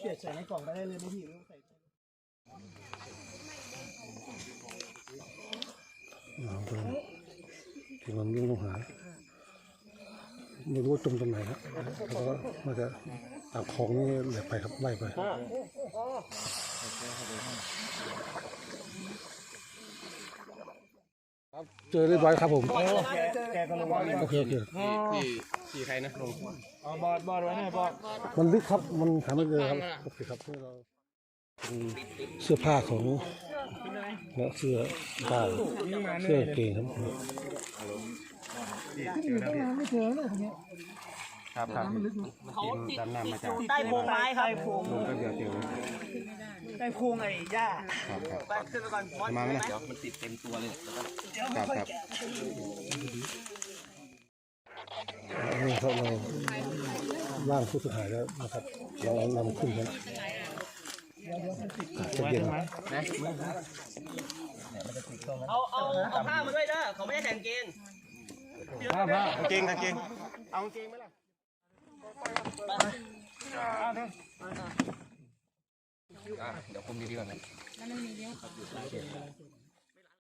เปียกใส่ในกล่องก็ได้เลยไหมพี่หรือใส่น้องตัวที่มันวิ่งลงหาไม่รู้ว่าจมตรงไหนครับแล้วก็มันจะตามคลองนี่แหลกไปครับไล่ไป ครับเจอเรียบร้อยครับผมแกก็ลงว่าโอเคโอเคที่ที่ใครนะลงเอาบอดบอดไว้ให้บอดมันลึกครับมันหาไม่เจอครับโอเคครับนี่เราเป็นเสื้อผ้าของและเสื้อผ้าเสื้อเกงครับครับครับเขาติดด้านหน้ามาจากใต้โพรงไม้ครับโพรงลงก็เดียวเดียวใต้โพร งไอ้หญ้าครับครับไปขึ้นไปก่อนมอสมาไหมไหมนะเดี๋ยวมันติดเต็มตัวเลยครับครับนี่ครับเราร่างผู้เสียหายแล้วนะครับเราเอานำขึ้นกันจะเย็นเอาเอาเอาผ้ามาด้วยเด้อเขาไม่ได้แต่งเกงผ้าผ้ากางเกงกางเกงเอากางเกงไหมล่ะ เดี๋ยวคุมดีๆก่อนนะ